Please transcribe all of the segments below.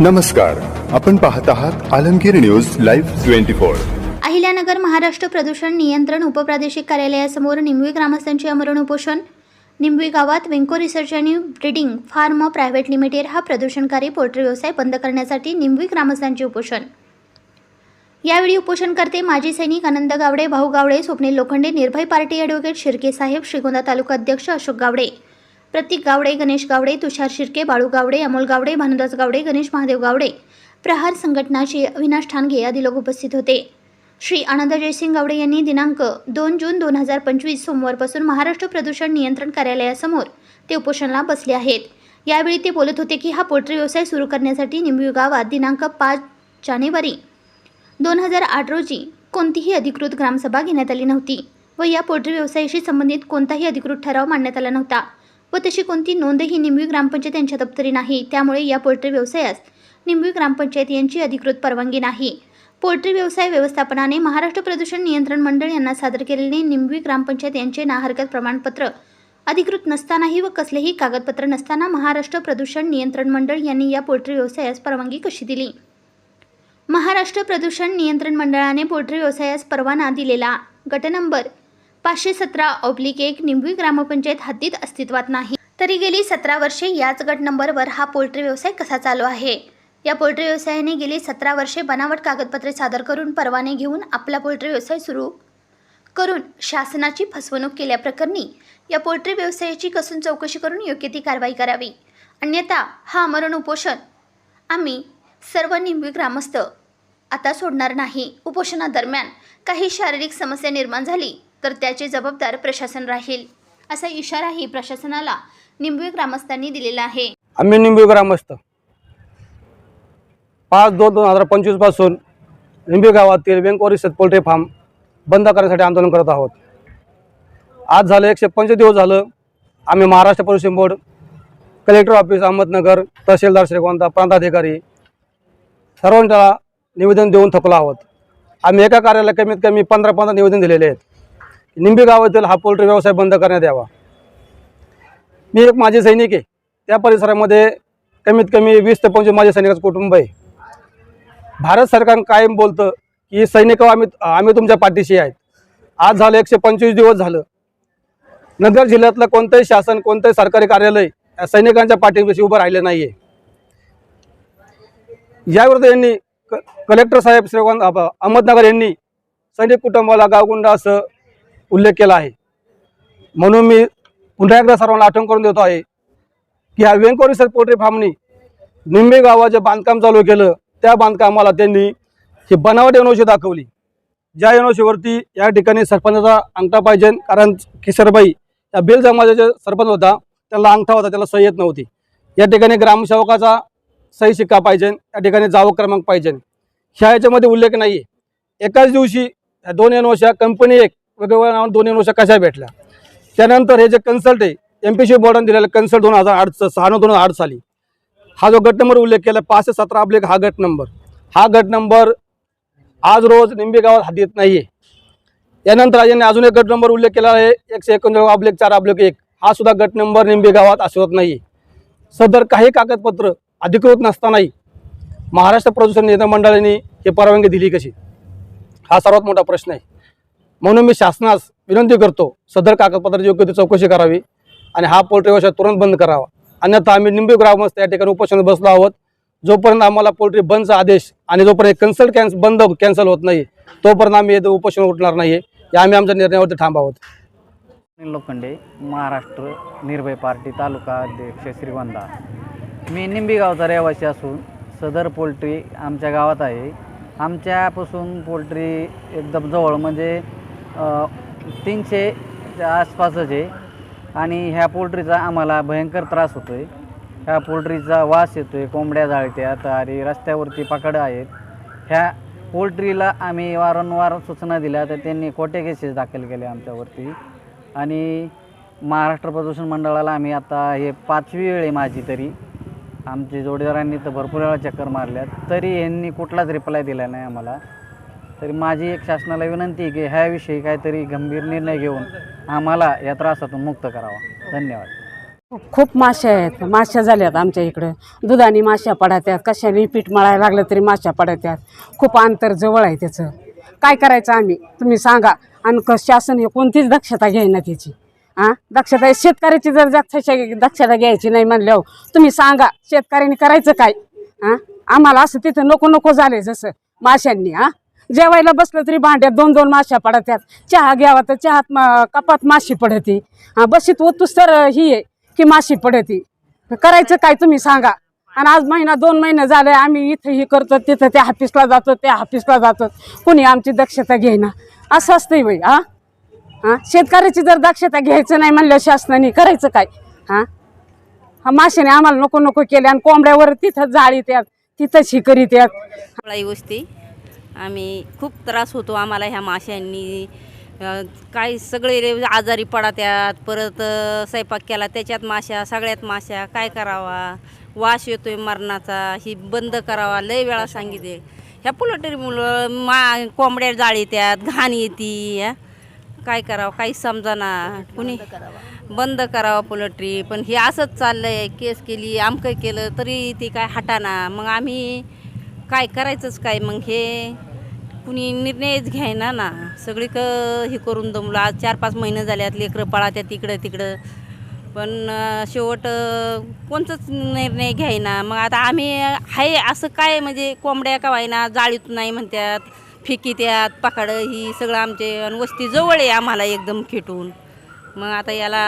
नमस्कार आपण पाहत आहात Alamgir news live twenty four. Ahilyanagar Maharashtra प्रदूषण नियंत्रण उपप्रादेशिक कार्यालयासमोर निंबवी ग्रामस्थांचे अमरण उपोषण. निंबवी गावात वेंको रिसर्च आणि ब्रिडिंग फार्म प्रायव्हेट लिमिटेड हा प्रदूषणकारी पोल्ट्री व्यवसाय बंद करण्यासाठी निंबवी ग्रामस्थांचे उपोषण. यावेळी उपोषणकर्ते माजी सैनिक आनंद गावडे भाऊ गावडे स्वप्नील लोखंडे निर्भय पार्टी ॲडव्होकेट शिर्के साहेब श्रीगोंदा तालुका अध्यक्ष अशोक गावडे. प्रतीक गावडे गणेश गावडे तुषार शिर्के बाळू गावडे अमोल गावडे भानुदास गावडे गणेश महादेव गावडे प्रहार संघटनाचे अविनाश ठाणगे आदी लोक उपस्थित होते. श्री आनंद जयसिंग गावडे यांनी दिनांक दोन जून दोन हजार पंचवीस सोमवारपासून महाराष्ट्र प्रदूषण नियंत्रण कार्यालयासमोर ते उपोषणाला बसले आहेत. यावेळी ते बोलत होते की हा पोल्ट्री व्यवसाय सुरू करण्यासाठी निंबवी गावात दिनांक पाच जानेवारी दोन हजार आठ रोजी कोणतीही अधिकृत ग्रामसभा घेण्यात आली नव्हती व या पोल्ट्री व्यवसायाशी संबंधित कोणताही अधिकृत ठराव मांडण्यात आला नव्हता. व तशी कोणती नोंदही निंबवी ग्रामपंचायत यांच्या दप्तरी नाही. त्यामुळे या पोल्ट्री व्यवसायास निंबवी ग्रामपंचायत यांची अधिकृत परवानगी नाही. पोल्ट्री व्यवसाय व्यवस्थापनाने महाराष्ट्र प्रदूषण नियंत्रण मंडळ यांना सादर केलेले निंबवी ग्रामपंचायत यांचे नाहरकत प्रमाणपत्र अधिकृत नसतानाही व कसलेही कागदपत्र नसताना महाराष्ट्र प्रदूषण नियंत्रण मंडळ यांनी या पोल्ट्री व्यवसायास परवानगी कशी दिली? महाराष्ट्र प्रदूषण नियंत्रण मंडळाने पोल्ट्री व्यवसायास परवाना दिलेला. गट नंबर पाचशे सतरा ऑब्लिक एक निंबवी ग्रामपंचायत हद्दीत अस्तित्वात नाही. तरी गेली सतरा वर्षे याच गट नंबरवर हा पोल्ट्री व्यवसाय कसा चालू आहे? या पोल्ट्री व्यवसायाने गेली सतरा वर्षे बनावट कागदपत्रे सादर करून परवाने घेऊन आपला पोल्ट्री व्यवसाय सुरू करून शासनाची फसवणूक केल्याप्रकरणी या पोल्ट्री व्यवसायाची कसून चौकशी करून योग्य ती कारवाई करावी. अन्यथा हा आमरण उपोषण. आम्ही सर्व निंबी ग्रामस्थ आता सोडणार नाही. उपोषणादरम्यान काही शारीरिक समस्या निर्माण झाली. तर त्याचे जबाबदार प्रशासन राहील असा इशाराही प्रशासनाला निंबवी ग्रामस्थांनी दिलेला आहे. आम्ही निंबी ग्रामस्थ. पाच दोन दोन हजार पंचवीसपासून निंबी गावातील वेंकोरी पोल्ट्री फार्म बंद करण्यासाठी आंदोलन करत आहोत. आज झालं एकशे पंचवीस दिवस झालं. आम्ही महाराष्ट्र प्रदूषण board collector office Ahmednagar tahsildar Shrigonda प्रांताधिकारी सर्वांना निवेदन देऊन थकलो आहोत. आम्ही एका कार्याला कमीत कमी पंधरा पंधरा निवेदन दिलेले आहेत. निंबी गावातील हा पोल्ट्री व्यवसाय बंद करण्यात यावा. मी एक माझे सैनिक आहे. त्या परिसरामध्ये कमीत कमी वीस ते पंचवीस माझ्या सैनिकाचं कुटुंब आहे. भारत सरकार कायम बोलतं की सैनिक आम्ही आम्ही तुमच्या पाठीशी आहेत. आज झालं एकशे पंचवीस दिवस झालं. नगर जिल्ह्यातलं कोणतंही शासन कोणतंही सरकारी कार्यालय या सैनिकांच्या पाठीशी उभं राहिलं नाही आहे याविरुद्ध यांनी क कलेक्टर साहेब श्रीगोंद अहमदनगर यांनी सैनिक कुटुंबाला गावगुंडा असं उल्लेख केला आहे. म्हणून मी पुन्हा एकदा सर्वांना आठवण करून देतो आहे की ह्या वेंकोरी सर पोल्ट्री फार्मनी निंबे गावाचे बांधकाम चालू केलं त्या बांधकामाला त्यांनी ही बनावट एनओशी दाखवली. ज्या एनओशीवरती या ठिकाणी सरपंचाचा अंगठा पाहिजे कारण किशोरबाई या बेल समाजाचे सरपंच होता त्याला अंगठा होता त्याला सही येत नव्हती. या ठिकाणी ग्रामसेवकाचा सही शिक्का पाहिजे या ठिकाणी जावक क्रमांक पाहिजे. ह्या याच्यामध्ये उल्लेख नाही आहे एकाच दिवशी ह्या दोन एनओशा कंपनी एक वेगवेगळ्या नावाने दोन एनओशा कशा भेटल्या? त्यानंतर हे जे कन्सल्ट आहे एम पी सी बोर्डाने दिलेलं कन्सल्ट दोन हजार आठ सहा नऊ दोन हजार आठ साली. हा जो गट नंबर उल्लेख केला पाचशे सतरा आपले हा गट नंबर हा गट नंबर आज रोज निंबेगावात गावात येत नाही आहे यानंतर यांनी अजून एक गट नंबर उल्लेख केला आहे एकशे एकोणचाळीस आपले चार आपले एक. हा सुद्धा गट नंबर निंबेगावात गावात नाही आहे सदर काही कागदपत्र अधिकृत नसतानाही महाराष्ट्र प्रदूषण नियंत्रण मंडळाने हे परवानगी दिली कशी? हा सर्वात मोठा प्रश्न आहे. म्हणून मी शासनास विनंती करतो सदर कागदपत्राची योग्य ती चौकशी करावी आणि हा पोल्ट्री व्यवसाय तुरंत बंद करावा. अन्यथा आम्ही निंबी ग्रामस्थ या ठिकाणी उपोषणात बसलो आहोत. जोपर्यंत आम्हाला पोल्ट्री बंदचा आदेश आणि जोपर्यंत कन्सल्ट कॅन्स बंद कॅन्सल होत नाही तोपर्यंत आम्ही येथे उपोषण उठणार नाही या आम्ही आमच्या निर्णयावरती ठाम आहोत अनिल लोखंडे महाराष्ट्र निर्भय पार्टी तालुका अध्यक्ष श्रीगोंदा. मी निंबी गावचा रहिवासी असून सदर पोल्ट्री आमच्या गावात आहे. आमच्यापासून पोल्ट्री एकदम जवळ म्हणजे तीनशेच्या आसपासच आहे आणि ह्या पोल्ट्रीचा आम्हाला भयंकर त्रास होतो आहे ह्या पोल्ट्रीचा वास येतो आहे कोंबड्या जाळत्यात आणि रस्त्यावरती पकडं आहेत. ह्या पोल्ट्रीला आम्ही वारंवार सूचना दिल्या तर त्यांनी कोटे केसेस दाखल केले आमच्यावरती. आणि महाराष्ट्र प्रदूषण मंडळाला आम्ही आता हे पाचवी वेळ आहे माझी तरी. आमच्या जोडीदारांनी तर भरपूर वेळा चक्कर मारल्यात. तरी यांनी कुठलाच रिप्लाय दिला नाही आम्हाला. तरी माझी एक शासनाला विनंती आहे की ह्याविषयी काहीतरी गंभीर निर्णय घेऊन आम्हाला या त्रासातून मुक्त करावा. धन्यवाद. खूप माश्या आहेत. माश्या झाल्यात आमच्या इकडं. दुधाने माश्या पडत्यात कशाने पीठ मळायला लागलं तरी माश्या पडात्यात खूप अंतर जवळ आहे त्याचं. काय करायचं आम्ही? तुम्ही सांगा. आणि शासन हे कोणतीच दक्षता घेईना त्याची. हां दक्षता शेतकऱ्याची जर दक्षता दक्षता घ्यायची नाही म्हणल्यावर तुम्ही सांगा. शेतकऱ्यांनी करायचं काय? हां आम्हाला असं तिथं नको नको झालंय जसं माशांनी हां जेवायला बसलं तरी भांड्यात दोन दोन माश्या पडत्यात. चहा घ्यावा तर चहात मा कपात माशी पडती. हां बशीत ओतूस तर ही आहे की माशी पडती. करायचं काय तुम्ही सांगा. आणि आज महिना दोन महिने झाले आम्ही इथं ही करतो तिथं त्या ऑफिसला जातो त्या ऑफिसला जातो. कुणी आमची दक्षता घेईना. असं असतंय बाई हां? हां? शेतकऱ्याची जर दक्षता घ्यायचं नाही म्हणलं शासनाने करायचं काय? हां? हा माशाने आम्हाला नको नको केले आणि कोंबड्यावर तिथं जाळीत त्यात तिथंच ही त्यात वस्ती. आम्ही खूप त्रास होतो आम्हाला ह्या माशांनी काय काही सगळे रे आजारी पडत्यात परत स्वयंपाक केला त्याच्यात माश्या सगळ्यात माश्या काय करावा? वास येतोय मरणाचा ही बंद करावा लय वेळा सांगितले. ह्या पुलटरी मुलं मा कोंबड्या जाळीत्यात घाण येते काय करावं काही समजाना. कुणी बंद करावं पोल्ट्री पण हे असंच चाललंय केस केली आमकं केलं तरी ती काय हटाना. मग आम्ही काय करायचंच काय? मग हे कुणी निर्णयच घ्यायना ना. सगळी क हे करून दमलं. आज चार पाच महिने झाल्यात लेकरं पळात्या तिकडं तिकडं. पण शेवट कोणचंच निर्णय घ्यायना मग आता आम्ही आहे असं काय म्हणजे कोंबड्या का व्हायना जाळीत नाही म्हणतात फिकी त्यात पाकाडं ही सगळं आमचे आणि वस्ती जवळ आहे आम्हाला एकदम खेटून. मग आता याला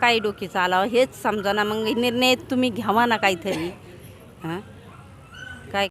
काय डोकी चालावं हेच समजा ना मग निर्णय तुम्ही घ्यावा ना काहीतरी. हां?